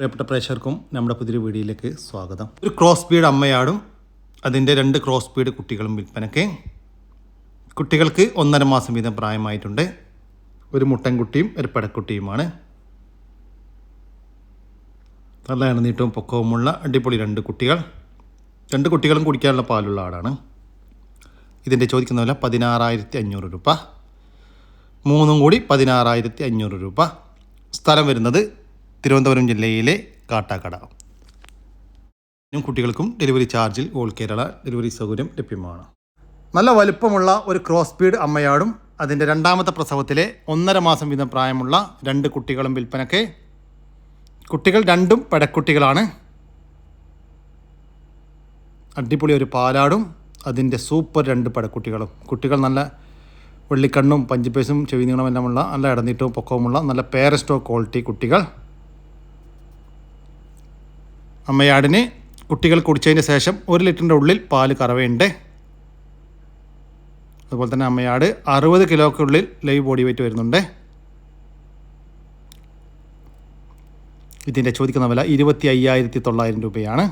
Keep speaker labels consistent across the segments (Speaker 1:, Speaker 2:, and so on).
Speaker 1: പ്രിയപ്പെട്ട പ്രേക്ഷകർക്കും നമ്മുടെ പുതിയൊരു വീഡിയോയിലേക്ക് സ്വാഗതം. ഒരു ക്രോസ് ബീഡ് അമ്മയാടും അതിന്റെ രണ്ട് ക്രോസ് ബീഡ് കുട്ടികളും വിൽപ്പനയ്ക്ക്. കുട്ടികൾക്ക് ഒന്നര മാസം വീതം പ്രായമായിട്ടുണ്ട്. ഒരു മുട്ടൻകുട്ടിയും ഒരു പെടക്കുട്ടിയുമാണ്. നല്ല എണ്ണീട്ടും പൊക്കവുമുള്ള അടിപൊളി രണ്ട് കുട്ടികൾ. രണ്ട് കുട്ടികളും കുടിക്കാനുള്ള പാലുള്ള ആടാണ്. ഇതിന്റെ ചോദിക്കുന്ന വില പതിനാറായിരത്തി അഞ്ഞൂറ് രൂപ. മൂന്നും കൂടി പതിനാറായിരത്തി അഞ്ഞൂറ് രൂപ. സ്ഥലം വരുന്നത് തിരുവനന്തപുരം ജില്ലയിലെ കാട്ടാക്കട. കുട്ടികൾക്കും ഡെലിവറി ചാർജിൽ ഓൾ കേരള ഡെലിവറി സൗകര്യം ലഭ്യമാണ്. നല്ല വലുപ്പമുള്ള ഒരു ക്രോസ് ബീഡ് അമ്മയാടും അതിന്റെ രണ്ടാമത്തെ പ്രസവത്തിലെ ഒന്നര മാസം വീതം പ്രായമുള്ള രണ്ട് കുട്ടികളും വിൽപ്പനയ്ക്ക് കുട്ടികൾ രണ്ടും പടക്കുട്ടികളാണ്. അടിപൊളി ഒരു പാലാടും അതിന്റെ സൂപ്പർ രണ്ട് പടക്കുട്ടികളും. കുട്ടികൾ നല്ല വെള്ളിക്കണ്ണും പഞ്ചിപ്പേസും ചെവി നീളമെല്ലാമുള്ള നല്ല ഇടനീട്ടവും പൊക്കവുമുള്ള നല്ല പേരസ്റ്റോ ക്വാളിറ്റി കുട്ടികൾ. അമ്മയാടിന് കുട്ടികൾ കുടിച്ചതിന് ശേഷം ഒരു ലിറ്ററിന്റെ ഉള്ളിൽ പാൽ കറവയുണ്ട്. അതുപോലെ തന്നെ അമ്മയാട് അറുപത് കിലോക്കുള്ളിൽ ലൈവ് ബോഡി വെയിറ്റ് വരുന്നുണ്ട്. ഇതിന്റെ ചോദിക്കുന്ന വില ഇരുപത്തി അയ്യായിരത്തി തൊള്ളായിരം രൂപയാണ്.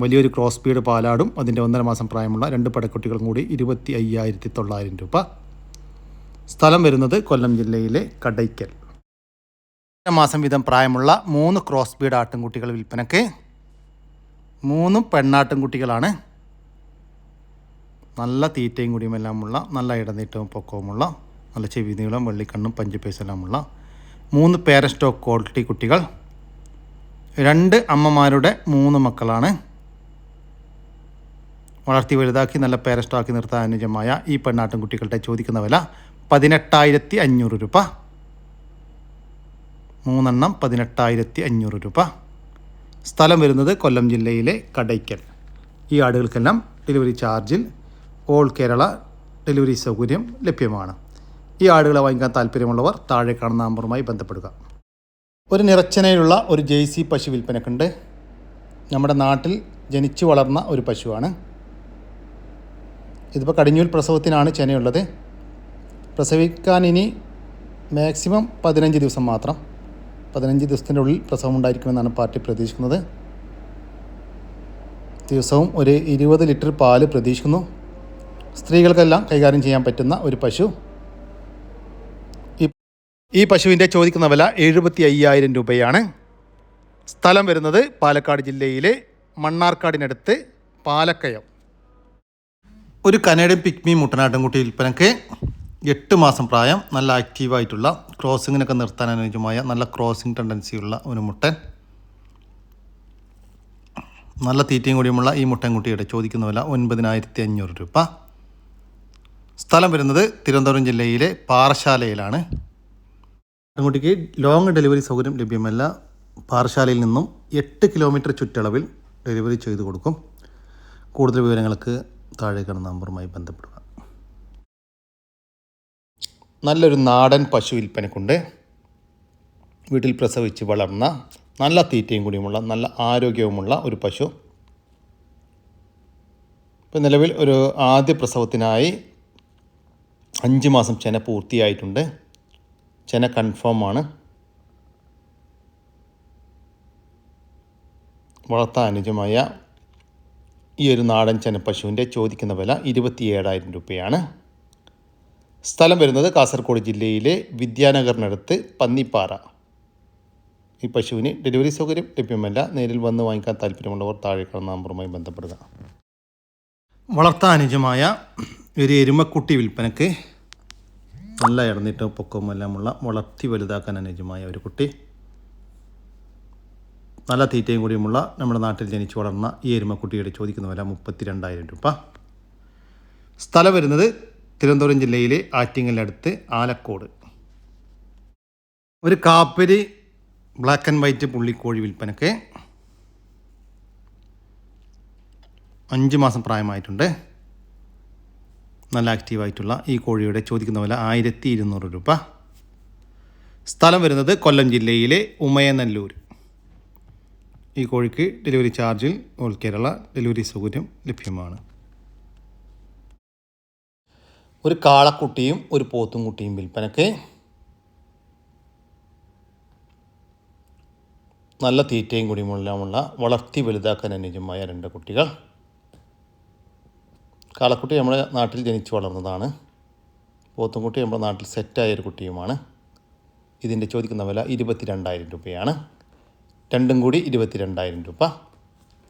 Speaker 1: വലിയൊരു ക്രോസ് സ്പീഡ് പാലാടും അതിന്റെ ഒന്നര മാസം പ്രായമുള്ള രണ്ട് പടക്കുട്ടികളും കൂടി ഇരുപത്തി അയ്യായിരത്തി തൊള്ളായിരം രൂപ. സ്ഥലം വരുന്നത് കൊല്ലം ജില്ലയിലെ കടയ്ക്കൽ. മാസം വീതം പ്രായമുള്ള മൂന്ന് ക്രോസ് ബീഡ് ആട്ടിൻകുട്ടികൾ വിൽപ്പനയ്ക്ക് മൂന്നും പെണ്ണാട്ടിൻകുട്ടികളാണ്. നല്ല തീറ്റയും കൂടിയും എല്ലാമുള്ള നല്ല ഇടനീട്ടവും പൊക്കവുമുള്ള നല്ല ചെവി നീളം വെള്ളിക്കണ്ണും പഞ്ചുപേസ് എല്ലാമുള്ള മൂന്ന് പേരസ്റ്റോക്ക് ക്വാളിറ്റി കുട്ടികൾ. രണ്ട് അമ്മമാരുടെ മൂന്ന് മക്കളാണ്. വളർത്തി വലുതാക്കി നല്ല പേരസ്റ്റാക്കി നിർത്താൻ അനുജമായ ഈ പെണ്ണാട്ടിൻകുട്ടികളുടെ ചോദിക്കുന്ന വില പതിനെട്ടായിരത്തി അഞ്ഞൂറ് രൂപ. മൂന്നെണ്ണം പതിനെട്ടായിരത്തി അഞ്ഞൂറ് രൂപ. സ്ഥലം വരുന്നത് കൊല്ലം ജില്ലയിലെ കടയ്ക്കൽ. ഈ ആടുകൾക്കെല്ലാം ഡെലിവറി ചാർജിൽ ഓൾ കേരള ഡെലിവറി സൗകര്യം ലഭ്യമാണ്. ഈ ആടുകളെ വാങ്ങിക്കാൻ താല്പര്യമുള്ളവർ താഴെ കാണുന്ന നമ്പറുമായി ബന്ധപ്പെടുക. ഒരു നിറച്ചനയിലുള്ള ഒരു ജെയ്സി പശു വിൽപ്പനക്കുണ്ട്. നമ്മുടെ നാട്ടിൽ ജനിച്ചു വളർന്ന ഒരു പശുവാണ്. ഇതിപ്പോൾ കടിഞ്ഞൂൽ പ്രസവത്തിനാണ് ചെനയുള്ളത്. പ്രസവിക്കാൻ ഇനി മാക്സിമം പതിനഞ്ച് ദിവസം മാത്രം. പതിനഞ്ച് ദിവസത്തിന്റെ ഉള്ളിൽ പ്രസവം ഉണ്ടായിരിക്കുമെന്നാണ് പാർട്ടി പ്രതീക്ഷിക്കുന്നത്. ദിവസവും ഒരു ഇരുപത് ലിറ്റർ പാൽ പ്രതീക്ഷിക്കുന്നു. സ്ത്രീകൾക്കെല്ലാം കൈകാര്യം ചെയ്യാൻ പറ്റുന്ന ഒരു പശു. ഈ പശുവിന്റെ ചോദിക്കുന്ന വില എഴുപത്തി അയ്യായിരം രൂപയാണ്. സ്ഥലം വരുന്നത് പാലക്കാട് ജില്ലയിലെ മണ്ണാർക്കാടിനടുത്ത് പാലക്കയം. ഒരു കനേഡിയൻ പിക്മി മുട്ടനാട്ടിൻകുട്ടി വിൽപ്പനയ്ക്ക് എട്ട് മാസം പ്രായം നല്ല ആക്റ്റീവായിട്ടുള്ള ക്രോസിങ്ങിനൊക്കെ നിർത്താൻ അനുയോജ്യമായ നല്ല ക്രോസിങ് ടെൻഡൻസിയുള്ള ഒരു മുട്ടൻ. നല്ല തീറ്റയും കൂടിയുമുള്ള ഈ മുട്ടൻകുട്ടിയുടെ ചോദിക്കുന്ന വില ഒൻപതിനായിരത്തി അഞ്ഞൂറ് രൂപ. സ്ഥലം വരുന്നത് തിരുവനന്തപുരം ജില്ലയിലെ പാറശാലയിലാണ്. ആട്ടിൻകുട്ടിക്ക് ലോങ് ഡെലിവറി സൗകര്യം ലഭ്യമല്ല. പാറശാലയിൽ നിന്നും എട്ട് കിലോമീറ്റർ ചുറ്റളവിൽ ഡെലിവറി ചെയ്തു കൊടുക്കും. കൂടുതൽ വിവരങ്ങൾക്ക് താഴെ കാണുന്ന നമ്പറുമായി ബന്ധപ്പെടുക. നല്ലൊരു നാടൻ പശു വിൽപ്പനക്കുണ്ട്. വീട്ടിൽ പ്രസവിച്ച് വളർന്ന നല്ല തീറ്റയും കൂടിയുമുള്ള നല്ല ആരോഗ്യവുമുള്ള ഒരു പശു. ഇപ്പം നിലവിൽ ഒരു ആദ്യ പ്രസവത്തിനായി അഞ്ച് മാസം ചെന പൂർത്തിയായിട്ടുണ്ട്. ചെന കൺഫേം ആണ്. വളർത്താൻ അനുജമായ ഈ ഒരു നാടൻ ചെനപ്പശുവിന്റെ ചോദിക്കുന്ന വില ഇരുപത്തി ഏഴായിരം രൂപയാണ്. സ്ഥലം വരുന്നത് കാസർഗോഡ് ജില്ലയിലെ വിദ്യാനഗറിനടുത്ത് പന്നിപ്പാറ. ഈ പശുവിന് ഡെലിവറി സൗകര്യം ലഭ്യമല്ല. നേരിൽ വന്ന് വാങ്ങിക്കാൻ താല്പര്യമുള്ളവർ താഴെ കാണുന്ന നമ്പറുമായി ബന്ധപ്പെടുക. വളർത്താൻ അനുജമായ ഒരു എരുമക്കുട്ടി വിൽപ്പനക്ക് നല്ല ഇടന്നിട്ടും പൊക്കവും എല്ലാമുള്ള വളർത്തി വലുതാക്കാൻ അനുജമായ ഒരു കുട്ടി. നല്ല തീറ്റയും കൂടിയുമുള്ള നമ്മുടെ നാട്ടിൽ ജനിച്ചു വളർന്ന ഈ എരുമക്കുട്ടിയുടെ ചോദിക്കുന്ന വില മുപ്പത്തി രണ്ടായിരം രൂപ. സ്ഥലം വരുന്നത് തിരുവനന്തപുരം ജില്ലയിലെ ആറ്റിങ്ങലടുത്ത് ആലക്കോട്. ഒരു കാപ്പരി ബ്ലാക്ക് ആൻഡ് വൈറ്റ് പുള്ളിക്കോഴി വിൽപ്പനക്ക് അഞ്ച് മാസം പ്രായമായിട്ടുണ്ട്. നല്ല ആക്റ്റീവായിട്ടുള്ള ഈ കോഴിയുടെ ചോദിക്കുന്ന വില ആയിരത്തി ഇരുന്നൂറ് രൂപ. സ്ഥലം വരുന്നത് കൊല്ലം ജില്ലയിലെ ഉമയനല്ലൂർ. ഈ കോഴിക്ക് ഡെലിവറി ചാർജിൽ ഓൾ കേരള ഡെലിവറി സൗകര്യം ലഭ്യമാണ്. ഒരു കാളക്കുട്ടിയും ഒരു പോത്തും കുട്ടിയും വിൽപ്പനക്ക് നല്ല തീറ്റയും കുടിമുള്ളമുള്ള വളർത്തി വലുതാക്കാൻ അനുയോജ്യമായ രണ്ട് കുട്ടികൾ. കാളക്കുട്ടി നമ്മുടെ നാട്ടിൽ ജനിച്ചു വളർന്നതാണ്. പോത്തുംകുട്ടി നമ്മുടെ നാട്ടിൽ സെറ്റായ ഒരു കുട്ടിയുമാണ്. ഇതിന്റെ ചോദിക്കുന്ന വില ഇരുപത്തി രണ്ടായിരം രൂപയാണ്. രണ്ടും കൂടി ഇരുപത്തി രണ്ടായിരം രൂപ.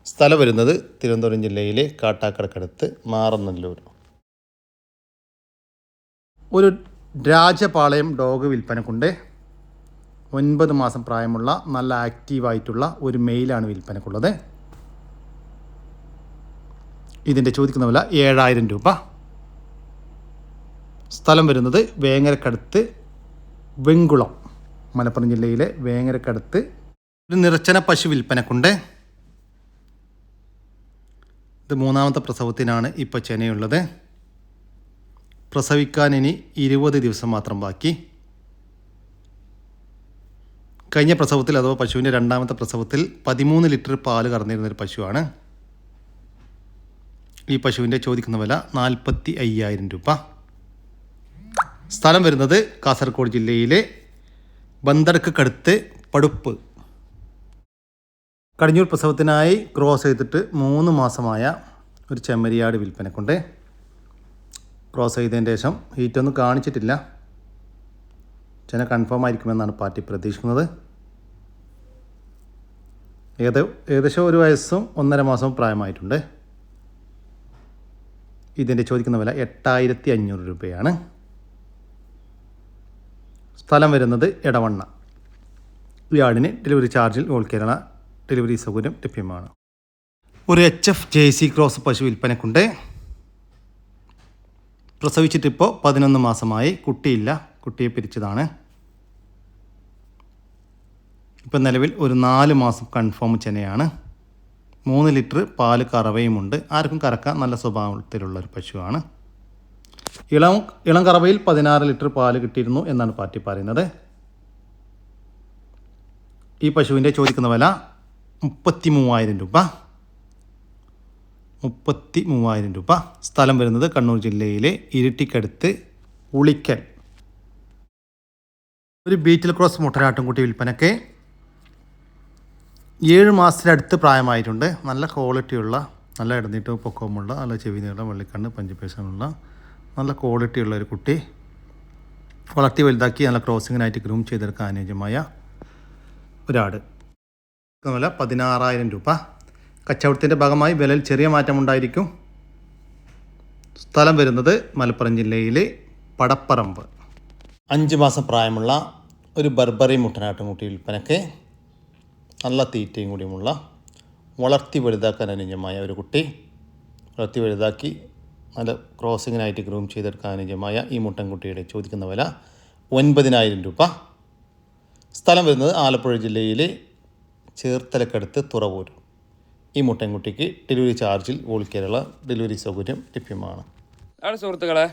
Speaker 1: സ്ഥലം വരുന്നത് തിരുവനന്തപുരം ജില്ലയിലെ കാട്ടാക്കടക്കടുത്ത് മാറനല്ലൂർ ഒരു രാജപാളയം ഡോഗ് വിൽപ്പനക്കുണ്ട്. ഒൻപത് മാസം പ്രായമുള്ള നല്ല ആക്റ്റീവായിട്ടുള്ള ഒരു മെയിലാണ് വിൽപ്പനക്കുള്ളത്. ഇതിന്റെ ചോദിക്കുന്ന വില ഏഴായിരം രൂപ. സ്ഥലം വരുന്നത് വേങ്ങരക്കടുത്ത് വെങ്കുളം മലപ്പുറം ജില്ലയിലെ വേങ്ങരക്കടുത്ത്. ഒരു നിറച്ചന പശു വിൽപ്പനക്കുണ്ട്. ഇത് മൂന്നാമത്തെ പ്രസവത്തിനാണ് ഇപ്പോൾ ചെനയുള്ളത്. പ്രസവിക്കാൻ ഇനി ഇരുപത് ദിവസം മാത്രം ബാക്കി. കഴിഞ്ഞ പ്രസവത്തിൽ അഥവാ പശുവിന്റെ രണ്ടാമത്തെ പ്രസവത്തിൽ പതിമൂന്ന് ലിറ്റർ പാൽ കറന്നിരുന്നൊരു പശുവാണ്. ഈ പശുവിന്റെ ചോദിക്കുന്ന വില നാൽപ്പത്തി അയ്യായിരം രൂപ. സ്ഥലം വരുന്നത് കാസർഗോഡ് ജില്ലയിലെ ബന്തടക്കടുത്ത് പടുപ്പ്. കടിഞ്ഞൂർ പ്രസവത്തിനായി ക്രോസ് ചെയ്തിട്ട് മൂന്ന് മാസമായ ഒരു ചെമ്മരിയാട് വിൽപ്പനക്കുണ്ട്. ക്രോസ് ചെയ്തതിന് ശേഷം ഹീറ്റൊന്നും കാണിച്ചിട്ടില്ല. ചെന കൺഫേം ആയിരിക്കുമെന്നാണ് പാർട്ടി പ്രതീക്ഷിക്കുന്നത്. ഏത് ഏകദേശം ഒരു വയസ്സും ഒന്നര മാസവും പ്രായമായിട്ടുണ്ട്. ഇതിന്റെ ചോദിക്കുന്ന വില എട്ടായിരത്തി അഞ്ഞൂറ് രൂപയാണ്. സ്ഥലം വരുന്നത് ഇടവണ്ണ ഈ ആടിന് ഡെലിവറി ചാർജിൽ ഓൾ കേരള ഡെലിവറി സൗകര്യം ലഭ്യമാണ്. ഒരു H F J C cross പശു വിൽപ്പനക്കുണ്ട്. പ്രസവിച്ചിട്ടിപ്പോൾ പതിനൊന്ന് മാസമായി. കുട്ടിയില്ല. കുട്ടിയെ പിരിച്ചതാണ്. ഇപ്പം നിലവിൽ ഒരു നാല് മാസം കൺഫേം ചെനയാണ് മൂന്ന് ലിറ്റർ പാൽ കറവയുമുണ്ട്. ആർക്കും കറക്കാൻ നല്ല സ്വഭാവത്തിലുള്ള ഒരു പശുവാണ്. ഇളം ഇളം കറവയിൽ പതിനാറ് ലിറ്റർ പാൽ കിട്ടിയിരുന്നു എന്നാണ് പാർട്ടി പറയുന്നത്. ഈ പശുവിന്റെ ചോദിക്കുന്ന വില മുപ്പത്തി മൂവായിരം രൂപ. മുപ്പത്തി മൂവായിരം രൂപ. സ്ഥലം വരുന്നത് കണ്ണൂർ ജില്ലയിലെ ഇരിട്ടിക്കടുത്ത് ഉളിക്കൽ. ഒരു ബീറ്റിൽ ക്രോസ് മുട്ടനാട്ടുംകുട്ടി വിൽപ്പനയ്ക്ക് ഏഴ് മാസത്തിനടുത്ത് പ്രായമായിട്ടുണ്ട്. നല്ല ക്വാളിറ്റിയുള്ള നല്ല ഇടനീട്ടവും പൊക്കവുമുള്ള നല്ല ചെവി നീളം വെള്ളിക്കണ്ണ് പഞ്ചപേശമുള്ള നല്ല ക്വാളിറ്റിയുള്ള ഒരു കുട്ടി. വളർത്തി വലുതാക്കി നല്ല ക്രോസിങ്ങിനായിട്ട് ഗ്രൂം ചെയ്തെടുക്കാൻ അനുയോജ്യമായ ഒരാട്. വില പതിനാറായിരം രൂപ. കച്ചവടത്തിന്റെ ഭാഗമായി വിലയിൽ ചെറിയ മാറ്റമുണ്ടായിരിക്കും. സ്ഥലം വരുന്നത് മലപ്പുറം ജില്ലയിലെ പടപ്പറമ്പ്. അഞ്ച് മാസം പ്രായമുള്ള ഒരു ബർബറി മുട്ടനാട്ടുംകുട്ടി വിൽപ്പനയ്ക്ക് നല്ല തീറ്റയും കൂടിയുമുള്ള വളർത്തി വലുതാക്കാൻ അനുയോജ്യമായ ഒരു കുട്ടി വളർത്തി വലുതാക്കി നല്ല ക്രോസിങ്ങിനായിട്ട് ഗ്രൂം ചെയ്തെടുക്കാൻ അനുയോജ്യമായ ഈ മുട്ടൻകുട്ടിയുടെ ചോദിക്കുന്ന വില ഒൻപതിനായിരം രൂപ. സ്ഥലം വരുന്നത് ആലപ്പുഴ ജില്ലയിലെ ചേർത്തലക്കടുത്ത് തുറവൂർ ഈ മുട്ടൻകുട്ടിക്ക് ഡെലിവറി ചാർജിൽ ഓൾ കേരള ഡെലിവറി സൗകര്യം ലഭ്യമാണ്.
Speaker 2: അവിടെ സുഹൃത്തുക്കളെ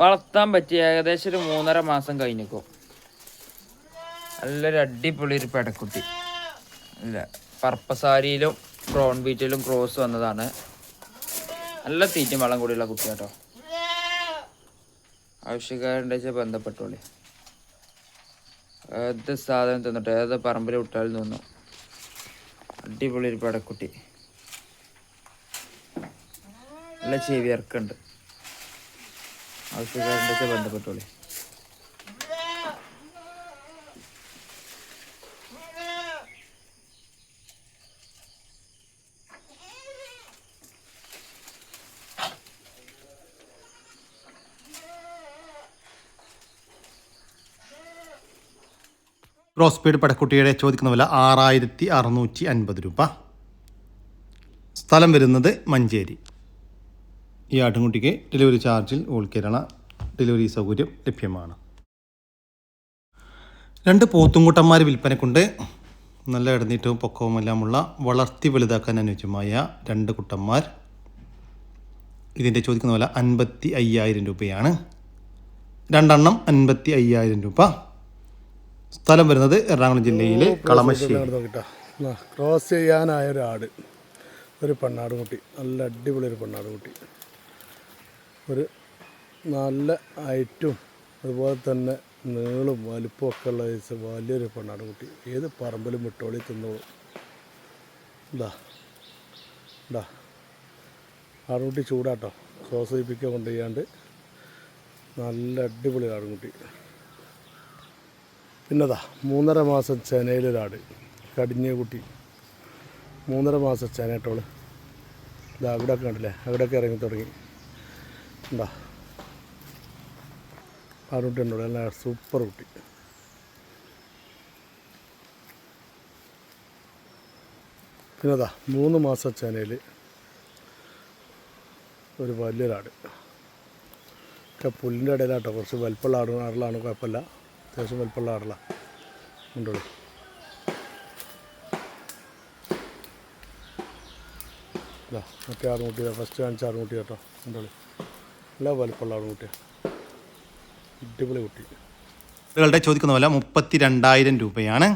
Speaker 2: വളർത്താൻ പറ്റിയ ഏകദേശം ഒരു മൂന്നര മാസം കഴിഞ്ഞിക്കോ. നല്ലൊരു അടിപൊളി ഒരു പെടക്കുട്ടി. അല്ല പർപ്പസാരിയിലും ബ്രോൺ ബീറ്റിലും ക്രോസ് വന്നതാണ്. നല്ല തീറ്റും വളം കൂടിയുള്ള കുട്ടി കേട്ടോ ആവശ്യക്കാരുണ്ട് വെച്ചാൽ ബന്ധപ്പെട്ടോളി. ഏത് സാധനം തിന്നിട്ട് ഏത് പറമ്പിൽ വിട്ടാലും തിന്നു. അടിപൊളി ഒരു പെടക്കുട്ടി. നല്ല ചെവി ഇറക്കുണ്ട് ആവശ്യക്കാരുണ്ടൊക്കെ ബന്ധപ്പെട്ടോളി.
Speaker 1: ക്രോസ് സ്പീഡ് പടക്കുട്ടിയുടെ ചോദിക്കുന്ന വില ആറായിരത്തി അറുന്നൂറ്റി അൻപത് രൂപ. സ്ഥലം വരുന്നത് മഞ്ചേരി. ഈ ആട്ടുംകുട്ടിക്ക് ഡെലിവറി ചാർജിൽ ഓൾ കേരള ഡെലിവറി സൗകര്യം ലഭ്യമാണ്. രണ്ട് പോത്തുംകുട്ടന്മാർ വിൽപ്പനക്കുണ്ട്. നല്ല ഇടനീറ്റവും പൊക്കവും എല്ലാമുള്ള വളർത്തി വലുതാക്കാൻ അനുയോജ്യമായ രണ്ട് കുട്ടന്മാർ. ഇതിന്റെ ചോദിക്കുന്ന വില അൻപത്തി അയ്യായിരം രൂപയാണ്. രണ്ടെണ്ണം അൻപത്തി അയ്യായിരം രൂപ. സ്ഥലം വരുന്നത് എറണാകുളം ജില്ലയിലെ കളമശ്ശേരി.
Speaker 3: ക്രോസ് ചെയ്യാനായ ഒരു ആട്. ഒരു പെണ്ണാട് കുട്ടി നല്ല അടിപൊളി ഒരു പെണ്ണാട് കുട്ടി ഒരു നല്ല ഹൈറ്റും അതുപോലെ തന്നെ നീളും വലിപ്പവും ഒക്കെ ഉള്ള വലിയൊരു പെണ്ണാട് കുട്ടി ഏത് പറമ്പിലും വിട്ടോളി തിന്നോളും. ഇതാ ഇതാ ആടുകുട്ടി ചൂടാട്ടോ. ക്രോസ് ചെയ്യിപ്പിക്കുക കൊണ്ടുപോയാണ്ട് നല്ല അടിപൊളി ആടുകുട്ടി. പിന്നെതാ മൂന്നര മാസം ചെനയിലൊരാട് കടിഞ്ഞ കുട്ടി മൂന്നര മാസം ചെനയിട്ടോൾ ഇതാ അവിടെയൊക്കെ കണ്ടില്ലേ അവിടെയൊക്കെ ഇറങ്ങി തുടങ്ങി. എന്താ ആടുകുട്ടി ഉണ്ടോ നല്ല സൂപ്പർ കുട്ടി. പിന്നതാ മൂന്ന് മാസം ചെനയിൽ ഒരു വലിയൊരാട്. ഒക്കെ പുല്ലിന്റെ ഇടയിലാട്ടോ കുറച്ച് വലിപ്പമുള്ള ആടുകളാണ് കുഴപ്പമില്ല. അത്യാവശ്യം വലിപ്പമുള്ള ആടലാണ് ഉണ്ടോളൂ ഇതാ മറ്റേ ആടുമുട്ടി ഫസ്റ്റ് കാണിച്ച ആറുമുട്ടി കേട്ടോ. ഉണ്ടോളൂ നല്ല വലിപ്പമുള്ള ആടുമുട്ടിയാണ് അടിപൊളി കുട്ടി.
Speaker 1: ആടുകളുടെ ചോദിക്കുന്ന പോലെ മുപ്പത്തി രണ്ടായിരം രൂപയാണ്.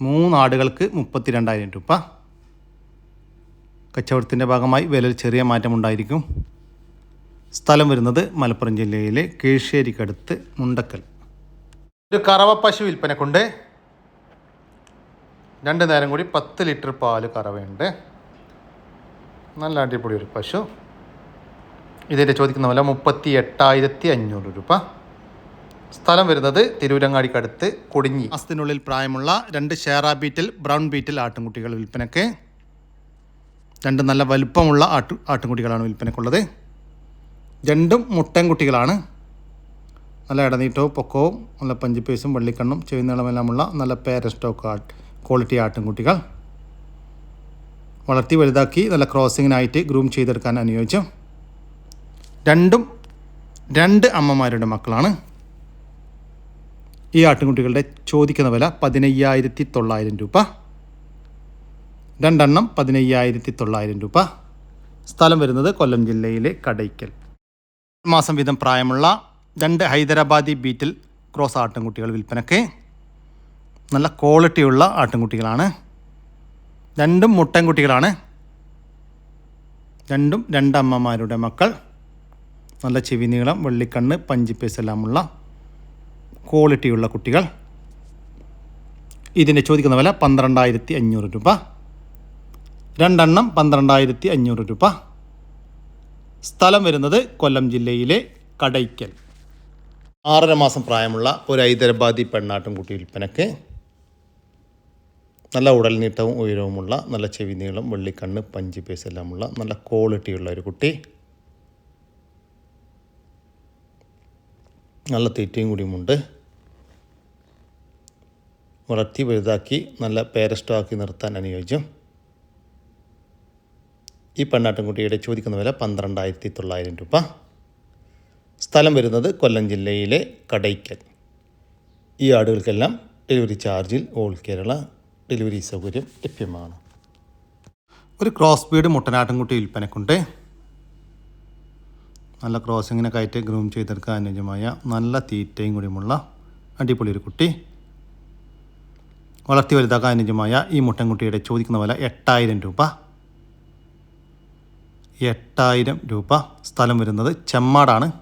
Speaker 1: മൂന്നാടുകൾക്ക് മുപ്പത്തി രണ്ടായിരം രൂപ. കച്ചവടത്തിന്റെ ഭാഗമായി വിലയിൽ ചെറിയ മാറ്റമുണ്ടായിരിക്കും സ്ഥലം വരുന്നത് മലപ്പുറം ജില്ലയിലെ കീഴ്ശ്ശേരിക്കടുത്ത് മുണ്ടക്കൽ. ഒരു കറവപ്പശു വിൽപ്പനക്കുണ്ട് രണ്ട് നേരം കൂടി പത്ത് ലിറ്റർ പാൽ കറവയുണ്ട്. നല്ല അടിപൊളി ഒരു പശു. ഇതിന്റെ ചോദിക്കുന്ന വില മുപ്പത്തി എട്ടായിരത്തി അഞ്ഞൂറ് രൂപ. സ്ഥലം വരുന്നത് തിരൂരങ്ങാടിക്കടുത്ത് കൊടിഞ്ഞി. മാസത്തിനുള്ളിൽ പ്രായമുള്ള രണ്ട് ഷേറ ബീറ്റിൽ ബ്രൗൺ ബീറ്റിൽ ആട്ടുംകുട്ടികൾ വിൽപ്പനക്ക്. രണ്ട് നല്ല വലുപ്പമുള്ള ആട്ടു ആട്ടുംകുട്ടികളാണ് വിൽപ്പനക്കുള്ളത്. രണ്ടും മുട്ടൻകുട്ടികളാണ്. നല്ല ഇടനീട്ടവും പൊക്കവും നല്ല പഞ്ചിപ്പേസും വെള്ളിക്കണ്ണും ചെവിനീളമെല്ലാമുള്ള നല്ല പേര സ്റ്റോക്ക് ആട്ട് ക്വാളിറ്റി ആട്ടുംകുട്ടികൾ വളർത്തി വലുതാക്കി നല്ല ക്രോസിങ്ങിനായിട്ട് ഗ്രൂം ചെയ്തെടുക്കാൻ അനുയോജ്യം. രണ്ടും രണ്ട് അമ്മമാരുടെ മക്കളാണ്. ഈ ആട്ടിൻകുട്ടികളുടെ ചോദിക്കുന്ന വില പതിനയ്യായിരത്തി തൊള്ളായിരം രൂപ. രണ്ടെണ്ണം പതിനയ്യായിരത്തി തൊള്ളായിരം രൂപ. സ്ഥലം വരുന്നത് കൊല്ലം ജില്ലയിലെ കടയ്ക്കൽ. മാസം വീതം പ്രായമുള്ള രണ്ട് ഹൈദരാബാദി ബീറ്റിൽ ക്രോസ് ആട്ടിൻകുട്ടികൾ വിൽപ്പനയ്ക്ക് നല്ല ക്വാളിറ്റിയുള്ള ആട്ടിൻകുട്ടികളാണ്. രണ്ടും മുട്ടൻകുട്ടികളാണ്. രണ്ടും രണ്ടമ്മമാരുടെ മക്കൾ. നല്ല ചെവി നീളം വെള്ളിക്കണ്ണ് പഞ്ചിപ്പേസ് എല്ലാമുള്ള ക്വാളിറ്റിയുള്ള കുട്ടികൾ. ഇതിന്റെ ചോദിക്കുന്ന വില പന്ത്രണ്ടായിരത്തി അഞ്ഞൂറ് രൂപ. രണ്ടെണ്ണം പന്ത്രണ്ടായിരത്തി അഞ്ഞൂറ് രൂപ. സ്ഥലം വരുന്നത് കൊല്ലം ജില്ലയിലെ കടയ്ക്കൽ. ആറര മാസം പ്രായമുള്ള ഒരു ഹൈദരാബാദി പെണ്ണാട്ടും കുട്ടി വിൽപ്പനയ്ക്ക് നല്ല ഉടൽ നീട്ടവും ഉയരവുമുള്ള നല്ല ചെവി നീളം വെള്ളിക്കണ്ണ് പഞ്ച് പേസ് എല്ലാമുള്ള നല്ല ക്വാളിറ്റിയുള്ള ഒരു കുട്ടി. നല്ല തീറ്റയും കൂടിയുമുണ്ട്. വളർത്തി വലുതാക്കി നല്ല പേരസ്റ്റോക്കി നിർത്താൻ അനുയോജ്യം. ഈ പെണ്ണാട്ടിൻകുട്ടിയുടെ ചോദിക്കുന്ന വില പന്ത്രണ്ടായിരത്തി തൊള്ളായിരം രൂപ. സ്ഥലം വരുന്നത് കൊല്ലം ജില്ലയിലെ കടയ്ക്കൽ. ഈ ആടുകൾക്കെല്ലാം ഡെലിവറി ചാർജിൽ ഓൾ കേരള ഡെലിവറി സൗകര്യം ലഭ്യമാണ്. ഒരു ക്രോസ് ബീഡ് മുട്ടനാട്ടിൻകുട്ടി വിൽപ്പനക്കുണ്ട്. നല്ല ക്രോസിങ്ങിനൊക്കെ കയറ്റി ഗ്രൂം ചെയ്തെടുക്കാൻ അനുയോജ്യമായ നല്ല തീറ്റയും കൂടിയുമുള്ള അടിപൊളി ഒരു കുട്ടി. വളർത്തി വലുതാക്കാൻ അനുയോജ്യമായ ഈ മുട്ടൻകുട്ടിയുടെ ചോദിക്കുന്ന വില എട്ടായിരം രൂപ. എട്ടായിരം രൂപ സ്ഥലം വരുന്നത് ചെമ്മാടാണ്.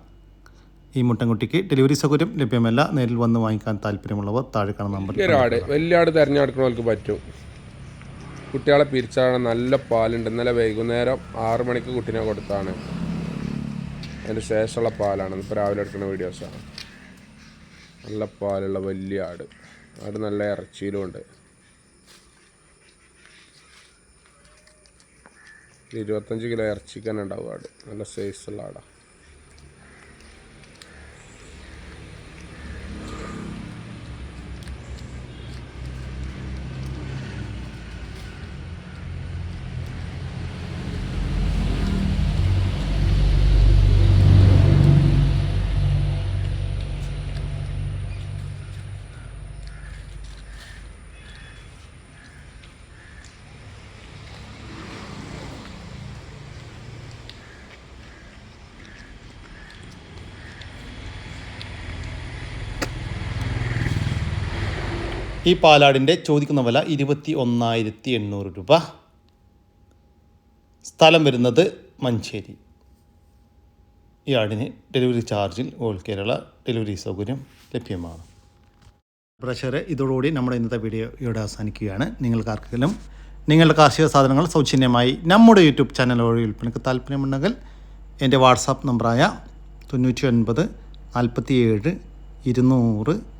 Speaker 1: ഈ മുട്ടൻകുട്ടിക്ക് ഡെലിവറി സൗകര്യം ലഭ്യമല്ല. നേരിൽ വന്ന് വാങ്ങിക്കാൻ താല്പര്യമുള്ളവർ താഴെ കാണുന്ന നമ്പറിൽ
Speaker 4: ഒരാട് വലിയ ആട് തിരഞ്ഞെടുക്കുന്നവർക്ക് പറ്റും. കുട്ടികളെ പിരിച്ചാണ് നല്ല പാലുണ്ട്. ഇന്നലെ വൈകുന്നേരം ആറു മണിക്ക് കുട്ടീനെ കൊടുത്താണ്. അതിന് ശേഷമുള്ള പാലാണ്. ഇപ്പോൾ രാവിലെ എടുക്കുന്ന വീഡിയോസാണ് നല്ല പാലുള്ള വലിയ ആട് ആട് നല്ല ഇറച്ചിയിലും ഉണ്ട്. ഇരുപത്തഞ്ച് കിലോ ഇറച്ചിക്കാൻ ഉണ്ടാവും ആട്. നല്ല സൈസുള്ള ആടാ.
Speaker 1: ഈ പാലാടിന്റെ ചോദിക്കുന്ന വില ഇരുപത്തി ഒന്നായിരത്തി എണ്ണൂറ് രൂപ. സ്ഥലം വരുന്നത് മഞ്ചേരി. ഈ ആടിന് ഡെലിവറി ചാർജിൽ ഓൾ കേരള ഡെലിവറി സൗകര്യം ലഭ്യമാണ്. പ്രഷറെ ഇതോടുകൂടി നമ്മുടെ ഇന്നത്തെ വീഡിയോ ഇവിടെ അവസാനിക്കുകയാണ്. നിങ്ങൾക്കാർക്കെങ്കിലും നിങ്ങളുടെ കാർഷിക സാധനങ്ങൾ സൗജന്യമായി നമ്മുടെ യൂട്യൂബ് ചാനൽ വഴി വിൽപ്പനയ്ക്ക് താല്പര്യമുണ്ടെങ്കിൽ എന്റെ വാട്സാപ്പ് നമ്പറായ തൊണ്ണൂറ്റി ഒൻപത് നാൽപ്പത്തി ഏഴ് ഇരുന്നൂറ്